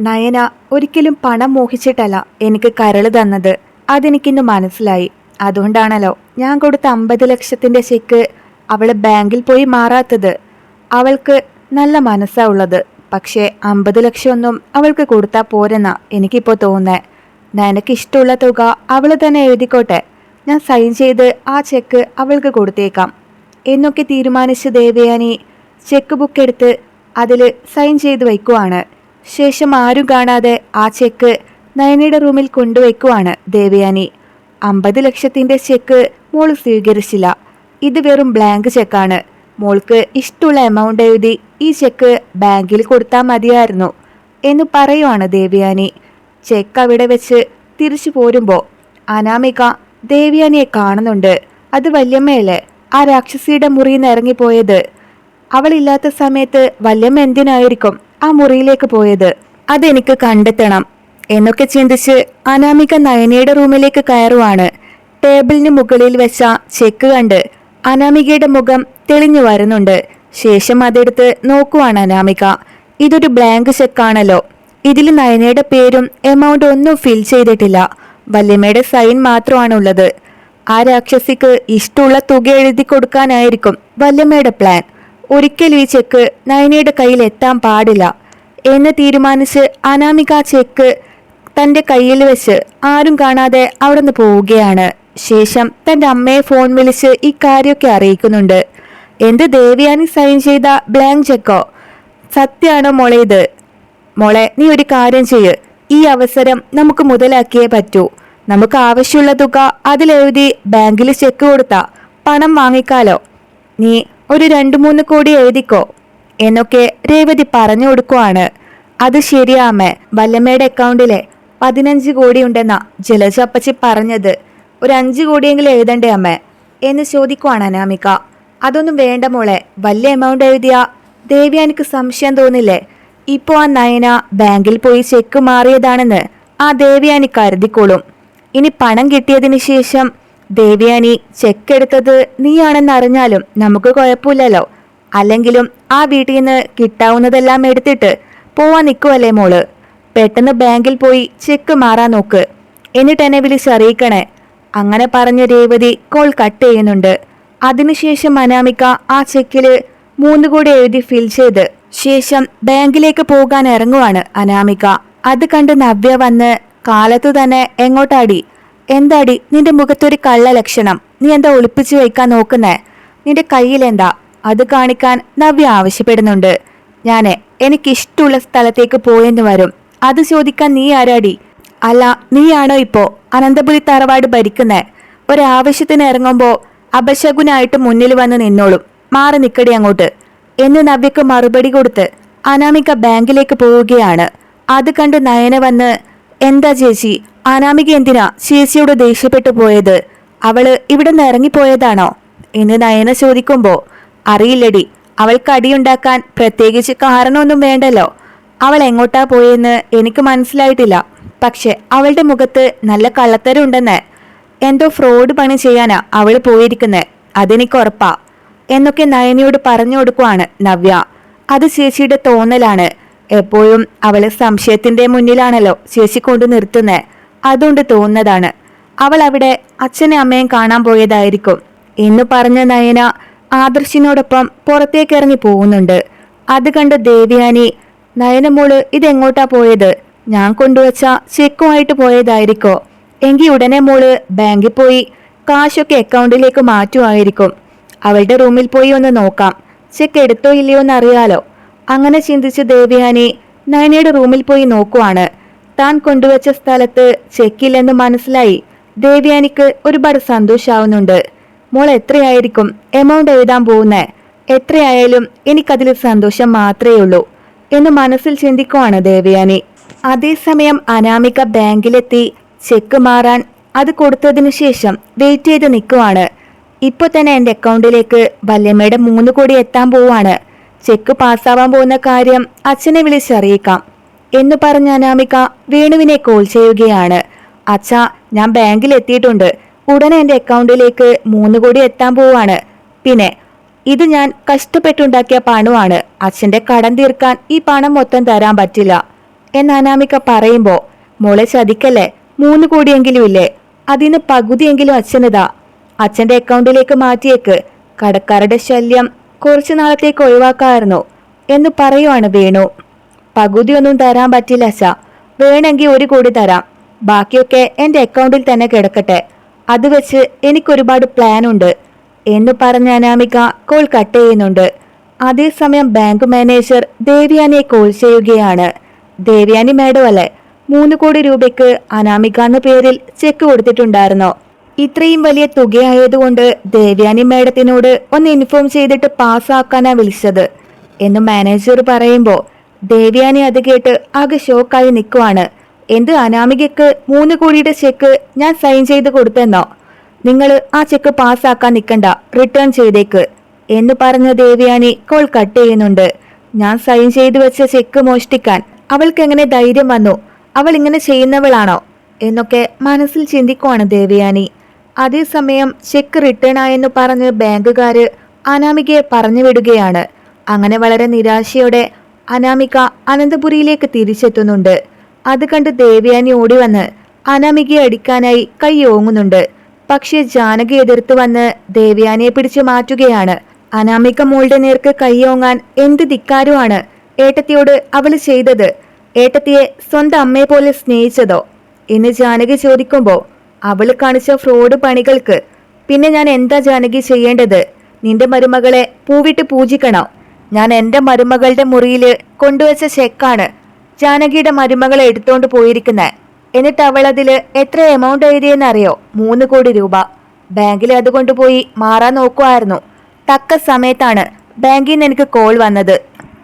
നയന ഒരിക്കലും പണം മോഹിച്ചിട്ടല്ല എനിക്ക് കരൾ തന്നത്. അതെനിക്കിന്ന് മനസ്സിലായി. അതുകൊണ്ടാണല്ലോ ഞാൻ കൊടുത്ത അമ്പത് ലക്ഷത്തിന്റെ ചെക്ക് അവൾ ബാങ്കിൽ പോയി മാറാത്തത്. അവൾക്ക് നല്ല മനസ്സാ ഉള്ളത്. പക്ഷേ അമ്പത് ലക്ഷമൊന്നും അവൾക്ക് കൊടുത്താൽ പോരെന്നാ എനിക്കിപ്പോൾ തോന്നേ. നിനക്ക് ഇഷ്ടമുള്ള തുക അവൾ തന്നെ എഴുതിക്കോട്ടെ. ഞാൻ സൈൻ ചെയ്ത് ആ ചെക്ക് അവൾക്ക് കൊടുത്തേക്കാം. എന്നൊക്കെ തീരുമാനിച്ച ദേവയാനി ചെക്ക് ബുക്ക് എടുത്ത് അതിൽ സൈൻ ചെയ്ത് വയ്ക്കുവാണ്. ശേഷം ആരും കാണാതെ ആ ചെക്ക് നയനയുടെ റൂമിൽ കൊണ്ടുവയ്ക്കുവാണ് ദേവയാനി. അമ്പത് ലക്ഷത്തിന്റെ ചെക്ക് മോൾ സ്വീകരിച്ചില്ല. ഇത് വെറും ബ്ലാങ്ക് ചെക്കാണ് മോൾക്ക് ഇഷ്ടമുള്ള എമൗണ്ട് എഴുതി ഈ ചെക്ക് ബാങ്കിൽ കൊടുത്താൽ മതിയായിരുന്നു എന്ന് പറയുവാണ് ദേവയാനി. ചെക്ക് അവിടെ വെച്ച് തിരിച്ചു പോരുമ്പോൾ അനാമിക ദേവയാനിയെ കാണുന്നുണ്ട്. അത് വല്യമ്മയല്ലേ? ആ രാക്ഷസിയുടെ മുറിയിൽ നിന്ന് ഇറങ്ങിപ്പോയത്. അവളില്ലാത്ത സമയത്ത് വല്യമ്മ എന്തിനായിരിക്കും? ആ മുറിയിലേക്ക് പോയത് അതെനിക്ക് കണ്ടെത്തണം എന്നൊക്കെ ചിന്തിച്ച് അനാമിക നയനയുടെ റൂമിലേക്ക് കയറുവാണ്. ടേബിളിന് മുകളിൽ വെച്ച ചെക്ക് കണ്ട് അനാമികയുടെ മുഖം തെളിഞ്ഞു വരുന്നുണ്ട്. ശേഷം അതെടുത്ത് നോക്കുവാണ് അനാമിക. ഇതൊരു ബ്ലാങ്ക് ചെക്കാണല്ലോ. ഇതിൽ നയനയുടെ പേരും എമൗണ്ട് ഒന്നും ഫിൽ ചെയ്തിട്ടില്ല. വല്യമ്മയുടെ സൈൻ മാത്രമാണ് ഉള്ളത് ആ രാക്ഷസിക്ക് ഇഷ്ടമുള്ള തുക എഴുതി കൊടുക്കാനായിരിക്കും വല്യമ്മയുടെ പ്ലാൻ. ഒരിക്കലും ഈ ചെക്ക് നയനയുടെ കയ്യിൽ എത്താൻ പാടില്ല എന്ന് തീരുമാനിച്ച് അനാമിക ചെക്ക് തന്റെ കയ്യിൽ വെച്ച് ആരും കാണാതെ അവിടെ നിന്ന് പോവുകയാണ്. ശേഷം തന്റെ അമ്മയെ ഫോൺ വിളിച്ച് ഈ കാര്യമൊക്കെ അറിയിക്കുന്നുണ്ട്. എന്ത് ദേവിയാനി സൈൻ ചെയ്ത ബ്ലാങ്ക് ചെക്കോ സത്യാണോ മോളെ ഇത്? മോളെ നീ ഒരു കാര്യം ചെയ്യ്. ഈ അവസരം നമുക്ക് മുതലാക്കിയേ പറ്റൂ. നമുക്ക് ആവശ്യമുള്ള തുക അതിലെഴുതി ബാങ്കിൽ ചെക്ക് കൊടുത്താ പണം വാങ്ങിക്കാലോ. നീ ഒരു രണ്ടു മൂന്ന് കോടി എഴുതിക്കോ എന്നൊക്കെ രേവതി പറഞ്ഞു കൊടുക്കുവാണ്. അത് ശരിയാമേ വല്ലമ്മയുടെ അക്കൗണ്ടിലെ പതിനഞ്ച് കോടി ഉണ്ടെന്നാ ജലജ അപ്പച്ചി പറഞ്ഞത്. ഒരു അഞ്ച് കോടിയെങ്കിലും എഴുതണ്ടേ അമ്മേ? എന്ന് ചോദിക്കുവാണ് അനാമിക. അതൊന്നും വേണ്ട മോളെ. വലിയ എമൗണ്ട് എഴുതിയാ. ദേവ്യാനിക്ക് സംശയം തോന്നില്ലേ? ഇപ്പോ ആ നയന ബാങ്കിൽ പോയി ചെക്ക് മാറിയതാണെന്ന് ആ ദേവ്യാനി കരുതിക്കോളും. ഇനി പണം കിട്ടിയതിന് ശേഷം ദേവ്യാനി ചെക്കെടുത്തത് നീയാണെന്നറിഞ്ഞാലും നീയാണെന്ന് നമുക്ക് കുഴപ്പമില്ലല്ലോ. അല്ലെങ്കിലും ആ വീട്ടിൽ നിന്ന് കിട്ടാവുന്നതെല്ലാം എടുത്തിട്ട് പോവാൻ നിൽക്കുവല്ലേ മോൾ? പെട്ടെന്ന് ബാങ്കിൽ പോയി ചെക്ക് മാറാൻ നോക്ക്. എന്നിട്ട് എന്നെ വിളിച്ചറിയിക്കണേ അങ്ങനെ പറഞ്ഞ രേവതി കോൾ കട്ട് ചെയ്യുന്നുണ്ട്. അതിനുശേഷം അനാമിക ആ ചെക്കിൽ മൂന്ന് കൂടി എഴുതി ഫിൽ ചെയ്ത് ശേഷം ബാങ്കിലേക്ക് പോകാൻ ഇറങ്ങുവാണ് അനാമിക. അത് കണ്ട് നവ്യ വന്ന് കാലത്തു തന്നെ എങ്ങോട്ടാടി? എന്താടി നിന്റെ മുഖത്തൊരു കള്ള ലക്ഷണം? നീ എന്താ ഒളിപ്പിച്ചു വയ്ക്കാൻ നോക്കുന്നേ? നിന്റെ കയ്യിലെന്താ? അത് കാണിക്കാൻ നവ്യ ആവശ്യപ്പെടുന്നുണ്ട്. ഞാൻ എനിക്കിഷ്ടമുള്ള സ്ഥലത്തേക്ക് പോയെന്ന് വരും. അത് ചോദിക്കാൻ നീ ആരാടി? അല്ല നീയാണോ ഇപ്പോ? അനന്തപുരി തറവാട് ഭരിക്കുന്നേ. ഒരാവശ്യത്തിന് ഇറങ്ങുമ്പോ അപശകുനായിട്ട് മുന്നിൽ വന്ന് നിന്നോളും. മാറി നിക്കടി അങ്ങോട്ട്. എന്ന് നവ്യക്ക് മറുപടി കൊടുത്ത് അനാമിക ബാങ്കിലേക്ക് പോവുകയാണ്. അത് കണ്ട് നയന വന്ന് എന്താ ചേച്ചി അനാമിക എന്തിനാ ചേച്ചിയോട് ദേഷ്യപ്പെട്ടു പോയത്? അവൾ ഇവിടെ നിന്ന് ഇറങ്ങിപ്പോയതാണോ? എന്ന് നയന ചോദിക്കുമ്പോ അറിയില്ലടി അവൾക്ക് അടിയുണ്ടാക്കാൻ പ്രത്യേകിച്ച് കാരണമൊന്നും വേണ്ടല്ലോ. അവൾ എങ്ങോട്ടാ പോയെന്ന് എനിക്ക് മനസ്സിലായിട്ടില്ല. പക്ഷെ അവളുടെ മുഖത്ത് നല്ല കള്ളത്തരം ഉണ്ടെന്ന് എന്തോ ഫ്രോഡ് പണി ചെയ്യാനാ അവൾ പോയിരിക്കുന്നെ. അതെനിക്ക് ഉറപ്പാ. എന്നൊക്കെ നയനയോട് പറഞ്ഞു കൊടുക്കുവാണ് നവ്യ. അത് ചേച്ചിയുടെ തോന്നലാണ്. എപ്പോഴും അവൾ സംശയത്തിന്റെ മുന്നിലാണല്ലോ ചേച്ചി കൊണ്ട് നിർത്തുന്നേ. അതുകൊണ്ട് തോന്നുന്നതാണ്. അവൾ അവിടെ അച്ഛനെ അമ്മയും കാണാൻ പോയതായിരിക്കും. എന്ന് പറഞ്ഞ നയന ആദർശിനോടൊപ്പം പുറത്തേക്ക് ഇറങ്ങി പോകുന്നുണ്ട്. അത് കണ്ട് ദേവ്യാനി നയനമോൾ ഇതെങ്ങോട്ടാ പോയത്? ഞാൻ കൊണ്ടുവച്ച ചെക്കുമായിട്ട് പോയതായിരിക്കോ? എങ്കി ഉടനെ മോൾ ബാങ്കിൽ പോയി കാശൊക്കെ അക്കൗണ്ടിലേക്ക് മാറ്റുമായിരിക്കും. അവളുടെ റൂമിൽ പോയി ഒന്ന് നോക്കാം. ചെക്ക് എടുത്തോ ഇല്ലയോ എന്നറിയാലോ. അങ്ങനെ ചിന്തിച്ച് ദേവ്യാനി നയനയുടെ റൂമിൽ പോയി നോക്കുവാണ്. താൻ കൊണ്ടുവച്ച സ്ഥലത്ത് ചെക്കില്ലെന്ന് മനസ്സിലായി. ദേവ്യാനിക്ക് ഒരുപാട് സന്തോഷാവുന്നുണ്ട്. മോൾ എത്രയായിരിക്കും എമൗണ്ട് എഴുതാൻ പോകുന്നേ? എത്രയായാലും എനിക്കതിൽ സന്തോഷം മാത്രമേ ഉള്ളൂ എന്ന് മനസ്സിൽ ചിന്തിക്കുവാണ് ദേവയാനി. അതേസമയം അനാമിക ബാങ്കിലെത്തി ചെക്ക് മാറാൻ അത് കൊടുത്തതിനു ശേഷം വെയിറ്റ് ചെയ്ത് നിൽക്കുവാണ്. ഇപ്പൊ തന്നെ എന്റെ അക്കൗണ്ടിലേക്ക് വല്യമ്മയുടെ മൂന്ന് കോടി എത്താൻ പോവാണ് ചെക്ക് പാസ്സാവാൻ പോകുന്ന കാര്യം അച്ഛനെ വിളിച്ചറിയിക്കാം. എന്ന് പറഞ്ഞ അനാമിക വേണുവിനെ കോൾ ചെയ്യുകയാണ്. അച്ഛാ ഞാൻ ബാങ്കിൽ എത്തിയിട്ടുണ്ട്. ഉടനെ എന്റെ അക്കൗണ്ടിലേക്ക് മൂന്ന് കോടി എത്താൻ പോവാണ്. പിന്നെ ഇത് ഞാൻ കഷ്ടപ്പെട്ടുണ്ടാക്കിയ പണമാണ്. അച്ഛന്റെ കടം തീർക്കാൻ ഈ പണം മൊത്തം തരാൻ പറ്റില്ല. എന്ന് അനാമിക പറയുമ്പോ മോളെ ചതിക്കല്ലേ? മൂന്ന് കോടിയെങ്കിലും ഇല്ലേ? അതിന് പകുതിയെങ്കിലും അച്ഛനിതാ. അച്ഛന്റെ അക്കൗണ്ടിലേക്ക് മാറ്റിയേക്ക്. കടക്കാരുടെ ശല്യം കുറച്ചു നാളത്തേക്ക് ഒഴിവാക്കാമായിരുന്നു എന്ന് പറയുവാണ് വേണു. പകുതിയൊന്നും തരാൻ പറ്റില്ല സ വേണമെങ്കിൽ ഒരു കോടി തരാം. ബാക്കിയൊക്കെ എന്റെ അക്കൗണ്ടിൽ തന്നെ കിടക്കട്ടെ. അത് വെച്ച് എനിക്കൊരുപാട് പ്ലാൻ ഉണ്ട് എന്ന് പറഞ്ഞ അനാമിക കോൾ കട്ട് ചെയ്യുന്നുണ്ട്. അതേസമയം ബാങ്ക് മാനേജർ ദേവ്യാനിയെ കോൾ ചെയ്യുകയാണ്. ദേവ്യാനി മാഡം അല്ലേ? മൂന്ന് കോടി രൂപയ്ക്ക് അനാമിക എന്ന പേരിൽ ചെക്ക് കൊടുത്തിട്ടുണ്ടായിരുന്നോ. ഇത്രയും വലിയ തുകയായതുകൊണ്ട് ദേവ്യാനി മാഡത്തിനോട് ഒന്ന് ഇൻഫോം ചെയ്തിട്ട് പാസ്സാക്കാനാ വിളിച്ചത്. എന്ന് മാനേജർ പറയുമ്പോ ദേവ്യാനി അത് കേട്ട് ആകെ ഷോക്കായി നിൽക്കുവാണ് എന്ത് അനാമികയ്ക്ക് മൂന്ന് കോടിയുടെ ചെക്ക് ഞാൻ സൈൻ ചെയ്ത് കൊടുത്തെന്നോ? നിങ്ങൾ ആ ചെക്ക് പാസ്സാക്കാൻ നിൽക്കണ്ട റിട്ടേൺ ചെയ്തേക്ക്. എന്ന് പറഞ്ഞ ദേവ്യാനി കോൾ കട്ട് ചെയ്യുന്നുണ്ട്. ഞാൻ സൈൻ ചെയ്തു വെച്ച ചെക്ക് മോഷ്ടിക്കാൻ അവൾക്ക് എങ്ങനെ ധൈര്യം വന്നു? അവൾ ഇങ്ങനെ ചെയ്യുന്നവളാണോ? എന്നൊക്കെ മനസ്സിൽ ചിന്തിക്കുവാണ് ദേവയാനി. അതേസമയം ചെക്ക് റിട്ടേൺ ആയെന്ന് പറഞ്ഞ് ബാങ്കുകാര് അനാമികയെ പറഞ്ഞു വിടുകയാണ് അങ്ങനെ വളരെ നിരാശയോടെ അനാമിക അനന്തപുരിയിലേക്ക് തിരിച്ചെത്തുന്നുണ്ട്. അത് കണ്ട് ദേവയാനി ഓടി വന്ന് അനാമികയെ അടിക്കാനായി കൈ ഓങ്ങുന്നുണ്ട്. പക്ഷേ ജാനകി എതിർത്ത് വന്ന് ദേവയാനിയെ പിടിച്ചു മാറ്റുകയാണ്. അനാമിക മോളുടെ നേർക്ക് കൈയോങ്ങാൻ എന്ത് ധിക്കാരമാണ് ഏട്ടത്തിയോട് അവൾ ചെയ്തത്? ഏട്ടത്തിയെ സ്വന്തം അമ്മയെ പോലെ സ്നേഹിച്ചതോ? എന്ന് ജാനകി ചോദിക്കുമ്പോൾ അവൾ കാണിച്ച ഫ്രോഡ് പണികൾക്ക് പിന്നെ ഞാൻ എന്താ ജാനകി ചെയ്യേണ്ടത്? നിന്റെ മരുമകളെ പൂവിട്ട് പൂജിക്കണോ? ഞാൻ എന്റെ മരുമകളുടെ മുറിയിൽ കൊണ്ടുവച്ച ചെക്കാണ്. ജാനകിയുടെ മരുമകളെ എടുത്തോണ്ട് പോയിരിക്കുന്നത് എന്നിട്ട് അവൾ അതിൽ എത്ര എമൗണ്ട് എഴുതിയെന്നറിയോ മൂന്ന് കോടി രൂപ. ബാങ്കിൽ അത് കൊണ്ടുപോയി മാറാൻ നോക്കുമായിരുന്നു തക്ക സമയത്താണ് ബാങ്കിൽ നിന്ന് എനിക്ക് കോൾ വന്നത്.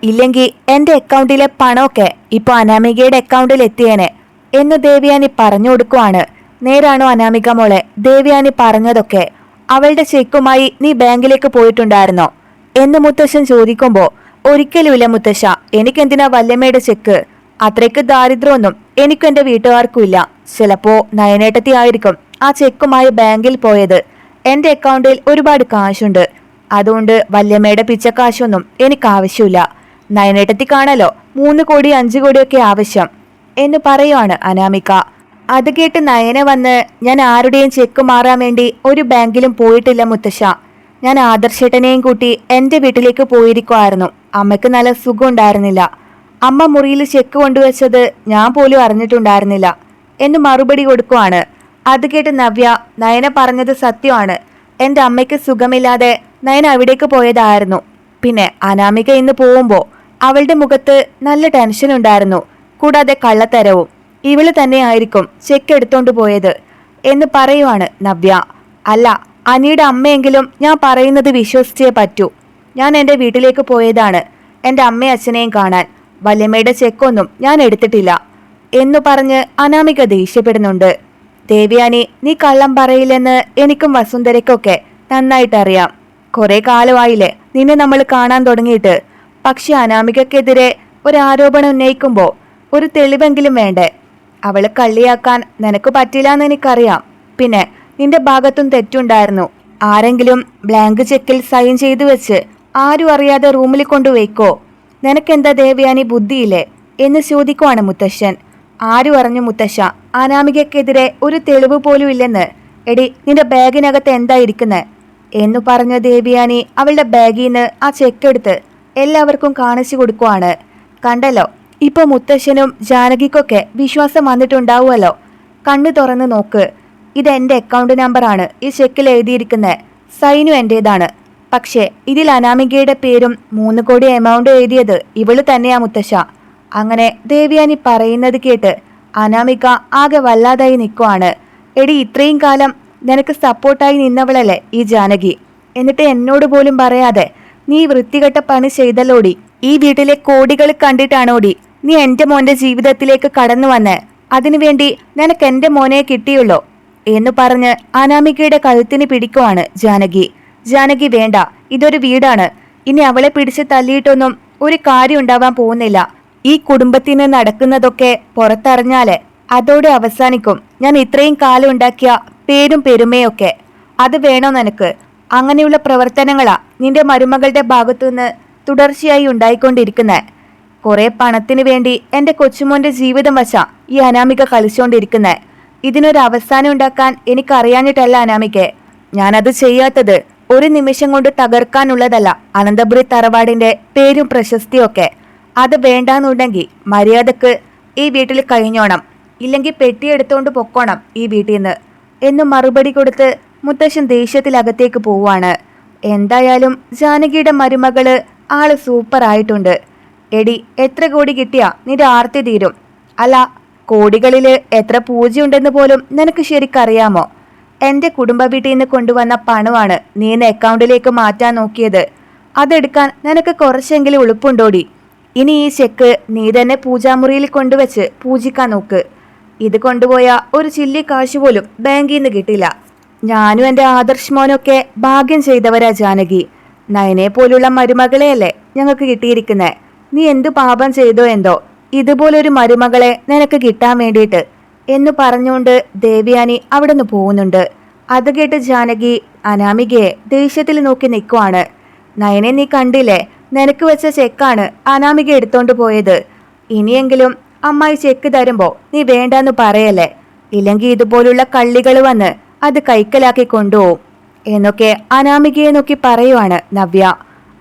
ഇല്ലെങ്കിൽ എന്റെ അക്കൗണ്ടിലെ പണമൊക്കെ ഇപ്പൊ അനാമികയുടെ അക്കൗണ്ടിൽ എത്തിയേനെ എന്ന് ദേവിയാനി പറഞ്ഞു കൊടുക്കുവാണ്. നേരാണോ അനാമിക മോളെ? ദേവിയാനി പറഞ്ഞതൊക്കെ അവളുടെ ചെക്കുമായി നീ ബാങ്കിലേക്ക് പോയിട്ടുണ്ടായിരുന്നോ? എന്ന് മുത്തശ്ശൻ ചോദിക്കുമ്പോ ഒരിക്കലുമില്ല മുത്തശ്ശ എനിക്കെന്തിനാ വല്യമ്മയുടെ ചെക്ക്? അത്രയ്ക്ക് ദാരിദ്ര്യമൊന്നും എനിക്കും എന്റെ വീട്ടുകാർക്കും ഇല്ല ചിലപ്പോ നയനേട്ടത്തി ആയിരിക്കും ആ ചെക്കുമായി ബാങ്കിൽ പോയത്. എന്റെ അക്കൗണ്ടിൽ ഒരുപാട് കാശുണ്ട്. അതുകൊണ്ട് വല്യമ്മയുടെ പിച്ചക്കാശൊന്നും എനിക്ക് ആവശ്യമില്ല നയനേട്ടത്തി കാണാലോ മൂന്ന് കോടി അഞ്ചു കോടിയൊക്കെ ആവശ്യം എന്ന് പറയുവാണ് അനാമിക. അത് കേട്ട് നയന വന്ന് ഞാൻ ആരുടെയും ചെക്ക് മാറാൻ വേണ്ടി ഒരു ബാങ്കിലും പോയിട്ടില്ല മുത്തശ്ശ. ഞാൻ ആദർശേട്ടനെയും കൂട്ടി എന്റെ വീട്ടിലേക്ക് പോയിരിക്കുമായിരുന്നു അമ്മയ്ക്ക് നല്ല സുഖം ഉണ്ടായിരുന്നില്ല അമ്മ മുറിയിൽ ചെക്ക് കൊണ്ടുവച്ചത് ഞാൻ പോലും അറിഞ്ഞിട്ടുണ്ടായിരുന്നില്ല. എന്ന് മറുപടി കൊടുക്കുവാണ്. അത് കേട്ട് നവ്യ നയന പറഞ്ഞത് സത്യമാണ്. എന്റെ അമ്മയ്ക്ക് സുഖമില്ലാതെ നയന അവിടേക്ക് പോയതായിരുന്നു. പിന്നെ അനാമിക ഇന്ന് പോകുമ്പോൾ അവളുടെ മുഖത്ത് നല്ല ടെൻഷൻ ഉണ്ടായിരുന്നു കൂടാതെ കള്ളത്തരവും. ഇവൾ തന്നെയായിരിക്കും ചെക്ക് എടുത്തോണ്ട് പോയത് എന്ന് പറയുവാണ് നവ്യ. അല്ല അനിയുടെ അമ്മയെങ്കിലും ഞാൻ പറയുന്നത് വിശ്വസിച്ചേ പറ്റൂ. ഞാൻ എന്റെ വീട്ടിലേക്ക് പോയതാണ്. എന്റെ അമ്മയും അച്ഛനെയും കാണാൻ. വല്യമ്മയുടെ ചെക്കൊന്നും ഞാൻ എടുത്തിട്ടില്ല. എന്നു പറഞ്ഞ് അനാമിക ദേഷ്യപ്പെടുന്നുണ്ട്. ദേവ്യാനി നീ കള്ളം പറയില്ലെന്ന് എനിക്കും വസുന്ധരയ്ക്കൊക്കെ നന്നായിട്ടറിയാം. കുറെ കാലമായില്ലേ നിന്നെ നമ്മൾ കാണാൻ തുടങ്ങിയിട്ട്. പക്ഷെ അനാമികക്കെതിരെ ഒരു ആരോപണം ഉന്നയിക്കുമ്പോൾ ഒരു തെളിവെങ്കിലും വേണ്ടേ? അവൾ കള്ളിയാക്കാൻ നിനക്ക് പറ്റില്ല എന്ന് എനിക്കറിയാം. പിന്നെ നിന്റെ ഭാഗത്തും തെറ്റുണ്ടായിരുന്നു. ആരെങ്കിലും ബ്ലാങ്ക് ചെക്കിൽ സൈൻ ചെയ്തു വെച്ച് ആരും അറിയാതെ റൂമിൽ കൊണ്ടുവയ്ക്കോ നിനക്കെന്താ ദേവയാനി ബുദ്ധിയില്ലേ? എന്ന് ചോദിക്കുവാണ് മുത്തശ്ശൻ. ആരു അറിഞ്ഞു മുത്തശ്ശ അനാമികക്കെതിരെ ഒരു തെളിവ് പോലും ഇല്ലെന്ന്. എടി നിന്റെ ബാഗിനകത്ത് എന്താ ഇരിക്കുന്നത് എന്നു പറഞ്ഞ ദേവിയാനി അവളുടെ ബാഗിൽ നിന്ന് ആ ചെക്ക് എടുത്ത് എല്ലാവർക്കും കാണിച്ചു കൊടുക്കുവാണ്. കണ്ടല്ലോ ഇപ്പൊ മുത്തശ്ശനും ജാനകിക്കൊക്കെ വിശ്വാസം വന്നിട്ടുണ്ടാവുമല്ലോ. കണ്ണു തുറന്ന് നോക്ക്. ഇത് എന്റെ അക്കൗണ്ട് നമ്പറാണ് ഈ ചെക്കിൽ എഴുതിയിരിക്കുന്നത് സൈനു എന്റേതാണ് പക്ഷേ ഇതിൽ അനാമികയുടെ പേരും മൂന്ന് കോടി എമൗണ്ട് എഴുതിയത് ഇവൾ തന്നെയാ മുത്തശ്ശ. അങ്ങനെ ദേവ്യാനി പറയുന്നത് കേട്ട് അനാമിക ആകെ വല്ലാതായി നിൽക്കുവാണ് എടി ഇത്രയും കാലം നിനക്ക് സപ്പോർട്ടായി നിന്നവളല്ലേ ഈ ജാനകി? എന്നിട്ട് എന്നോട് പോലും പറയാതെ നീ വൃത്തികെട്ട പണി ചെയ്തല്ലോടി. ഈ വീട്ടിലെ കോടികൾ കണ്ടിട്ടാണോടി നീ എന്റെ മോന്റെ ജീവിതത്തിലേക്ക് കടന്നു വന്നേ? അതിനുവേണ്ടി നിനക്ക് എന്റെ മോനെ കിട്ടിയുള്ളൂ? എന്ന് പറഞ്ഞ് അനാമികയുടെ കഴുത്തിന് പിടിക്കുവാണ് ജാനകി. ജാനകി വേണ്ട ഇതൊരു വീടാണ്. ഇനി അവളെ പിടിച്ച് തല്ലിയിട്ടൊന്നും ഒരു കാര്യം ഉണ്ടാവാൻ പോകുന്നില്ല. ഈ കുടുംബത്തിന് നടക്കുന്നതൊക്കെ പുറത്തറിഞ്ഞാൽ അതോടെ അവസാനിക്കും. ഞാൻ ഇത്രയും കാലം ഉണ്ടാക്കിയ പേരും പെരുമയൊക്കെ. അത് വേണോ നിനക്ക്? അങ്ങനെയുള്ള പ്രവർത്തനങ്ങളാ നിന്റെ മരുമകളുടെ ഭാഗത്തുനിന്ന് തുടർച്ചയായി ഉണ്ടായിക്കൊണ്ടിരിക്കുന്നത് കുറെ പണത്തിന് വേണ്ടി എന്റെ കൊച്ചുമോന്റെ ജീവിതം വശ ഈ അനാമിക കളിച്ചുകൊണ്ടിരിക്കുന്നെ ഇതിനൊരു അവസാനം ഉണ്ടാക്കാൻ എനിക്കറിയാഞ്ഞിട്ടല്ല അനാമിക്ക് ഞാനത് ചെയ്യാത്തത് ഒരു നിമിഷം കൊണ്ട് തകർക്കാനുള്ളതല്ല അനന്തപുരി തറവാടിന്റെ പേരും പ്രശസ്തിയൊക്കെ. അത് വേണ്ടാന്നുണ്ടെങ്കിൽ മര്യാദയ്ക്ക് ഈ വീട്ടിൽ കഴിഞ്ഞോണം. ഇല്ലെങ്കിൽ പെട്ടിയെടുത്തോണ്ട് പൊക്കോണം ഈ വീട്ടിൽ നിന്ന് എന്ന് മറുപടി കൊടുത്ത് മുത്തശ്ശൻ ദേഷ്യത്തിലകത്തേക്ക് പോവാണ് എന്തായാലും ജാനകിയുടെ മരുമകൾ ആൾ സൂപ്പറായിട്ടുണ്ട്. എടി എത്ര കോടി കിട്ടിയാ? നിന്റെ ആർത്തി തീരും. അല്ല കോടികളിൽ എത്ര പൂജയുണ്ടെന്ന് പോലും നിനക്ക് ശരിക്കറിയാമോ? എന്റെ കുടുംബ വീട്ടിൽ നിന്ന് കൊണ്ടുവന്ന പണമാണ് നീ എന്നെ അക്കൗണ്ടിലേക്ക് മാറ്റാൻ നോക്കിയത്. അതെടുക്കാൻ നിനക്ക് കുറച്ചെങ്കിലും ഉളുപ്പുണ്ടോടി? ഇനി ഈ ചെക്ക് നീ തന്നെ പൂജാമുറിയിൽ കൊണ്ടുവച്ച് പൂജിക്കാൻ നോക്ക്. ഇത് കൊണ്ടുപോയ ഒരു ചില്ലി കാശ് പോലും ബാങ്കിൽ നിന്ന് കിട്ടില്ല. ഞാനും എന്റെ ആദർശ് മോനൊക്കെ ഭാഗ്യം ചെയ്തവരാ ജാനകി. നയനെ പോലുള്ള മരുമകളെയല്ലേ ഞങ്ങൾക്ക് കിട്ടിയിരിക്കുന്നത് നീ എന്ത് പാപം ചെയ്തോ എന്തോ? ഇതുപോലൊരു മരുമകളെ നിനക്ക് കിട്ടാൻ വേണ്ടിയിട്ട് എന്ന് പറഞ്ഞുകൊണ്ട് ദേവ്യാനി അവിടെ നിന്ന് പോകുന്നുണ്ട്. അത് കേട്ട് ജാനകി അനാമികയെ ദേഷ്യത്തിൽ നോക്കി നിൽക്കുവാണ്. നയനെ നീ കണ്ടില്ലേ? നിനക്ക് വെച്ച ചെക്കാണ് അനാമിക എടുത്തോണ്ട് പോയത്. ഇനിയെങ്കിലും അമ്മായി ചെക്ക് തരുമ്പോ നീ വേണ്ടാന്ന് പറയല്ലേ? ഇല്ലെങ്കിൽ ഇതുപോലുള്ള കള്ളികൾ വന്ന് അത് കൈക്കലാക്കി കൊണ്ടുപോകും എന്നൊക്കെ അനാമികയെ നോക്കി പറയുവാണ് നവ്യ.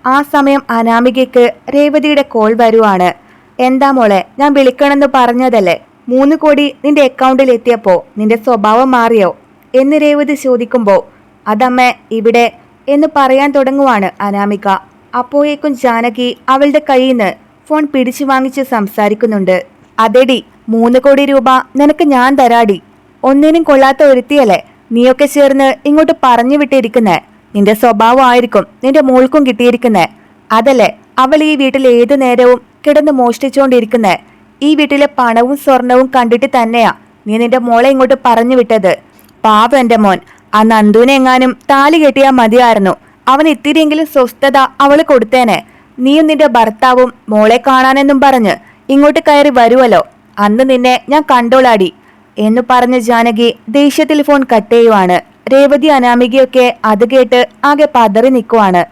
ആ സമയം അനാമികയ്ക്ക് രേവതിയുടെ കോൾ വരുവാണ്. എന്താ മോളെ ഞാൻ വിളിക്കണമെന്ന് പറഞ്ഞതല്ലേ? മൂന്ന് കോടി നിന്റെ അക്കൗണ്ടിൽ എത്തിയപ്പോ നിന്റെ സ്വഭാവം മാറിയോ? എന്ന് രേവതി ചോദിക്കുമ്പോ അതമ്മ ഇവിടെ എന്ന് പറയാൻ തുടങ്ങുവാണ് അനാമിക. അപ്പോഴേക്കും ജാനകി അവളുടെ കയ്യിൽ നിന്ന് ഫോൺ പിടിച്ചു വാങ്ങിച്ച് സംസാരിക്കുന്നുണ്ട്. അതെടി മൂന്ന് കോടി രൂപ നിനക്ക് ഞാൻ തരാടി. ഒന്നിനും കൊള്ളാത്ത ഒരുത്തിയല്ലേ? നീയൊക്കെ ചേർന്ന് ഇങ്ങോട്ട് പറഞ്ഞു വിട്ടിരിക്കുന്നേ. നിന്റെ സ്വഭാവം ആയിരിക്കും നിന്റെ മോൾക്കും കിട്ടിയിരിക്കുന്നേ. അതല്ലേ അവൾ ഈ വീട്ടിൽ ഏതു നേരവും കിടന്ന് മോഷ്ടിച്ചുകൊണ്ടിരിക്കുന്നത് ഈ വീട്ടിലെ പണവും സ്വർണവും കണ്ടിട്ട് തന്നെയാ നീ നിന്റെ മോളെ ഇങ്ങോട്ട് പറഞ്ഞു വിട്ടത്. പാവം എന്റെ മോൻ. ആ നന്ദുവിനെങ്ങാനും താലി കെട്ടിയാൽ മതിയായിരുന്നു. അവൻ ഇത്തിരിയെങ്കിലും സ്വസ്ഥത അവൾ കൊടുത്തേനെ. നീയും നിന്റെ ഭർത്താവും മോളെ കാണാനെന്നും പറഞ്ഞ് ഇങ്ങോട്ട് കയറി വരുവല്ലോ. അന്ന് നിന്നെ ഞാൻ കണ്ടോളാടി എന്ന് പറഞ്ഞ് ജാനകി ദേഷ്യത്തിൽ ഫോൺ കട്ട് ചെയ്യുവാണ്. രേവതി അനാമികയൊക്കെ അത് കേട്ട് ആകെ പതറി നിൽക്കുവാണ്.